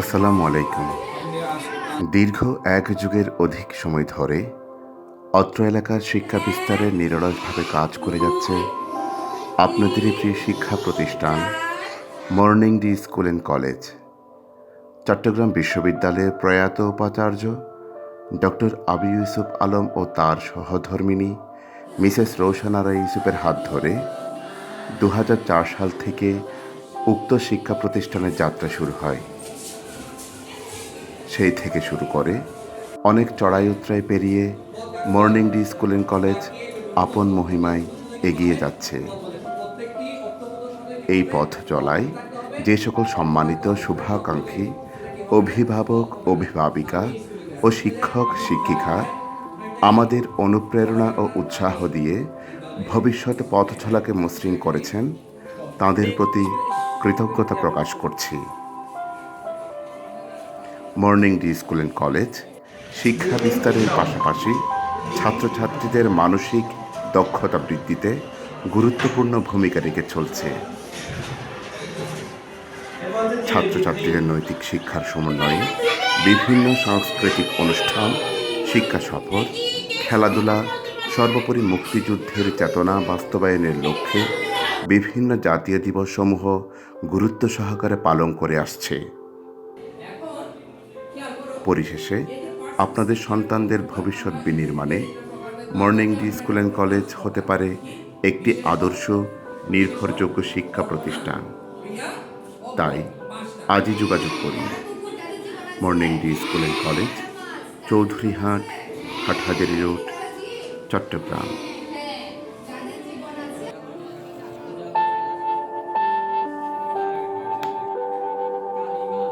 আসসালামু আলাইকুম। দীর্ঘ এক যুগের অধিক সময় ধরে অত্র এলাকার শিক্ষা বিস্তারে নিরলসভাবে কাজ করে যাচ্ছে আপনাদেরই প্রিয় শিক্ষা প্রতিষ্ঠান Morning D School and College. Chittagong বিশ্ববিদ্যালয়ের প্রয়াত উপাচার্য ডক্টর আবি ইউসুফ আলম ও তার সহধর্মিণী মিসেস রৌশনারা ইউসুফের হাত ধরে দু হাজার চার সাল থেকে উক্ত শিক্ষা প্রতিষ্ঠানের যাত্রা শুরু হয়। সেই থেকে শুরু করে অনেক চড়াই উতরাই পেরিয়ে Morning D School and College আপন মহিমায় এগিয়ে যাচ্ছে। এই পথ চলায় যে সকল সম্মানিত শুভাকাঙ্ক্ষী, অভিভাবক, অভিভাবিকা ও শিক্ষক, শিক্ষিকা আমাদের অনুপ্রেরণা ও উৎসাহ দিয়ে ভবিষ্যৎ পথ চলাকে মসৃণ করেছেন, তাদের প্রতি কৃতজ্ঞতা প্রকাশ করছি। Morning D School and College. শিক্ষা বিস্তারের পাশাপাশি ছাত্রছাত্রীদের মানসিক দক্ষতা বৃদ্ধিতে গুরুত্বপূর্ণ ভূমিকা রেখে চলছে। ছাত্রছাত্রীদের নৈতিক শিক্ষার সমন্বয়ে বিভিন্ন সাংস্কৃতিক অনুষ্ঠান, শিক্ষা সফর, খেলাধুলা, সর্বোপরি মুক্তিযুদ্ধের চেতনা বাস্তবায়নের লক্ষ্যে বিভিন্ন জাতীয় দিবসসমূহ গুরুত্ব সহকারে পালন করে আসছে। পরিশেষে আপনাদের সন্তানদের ভবিষ্যৎ বিনির্মাণে Morning D School and College হতে পারে একটি আদর্শ, নির্ভরযোগ্য শিক্ষা প্রতিষ্ঠান। তাই আজই যোগাযোগ করুন। Morning D School and College, Chowdhuryhat, Hathazari road, Chittagong.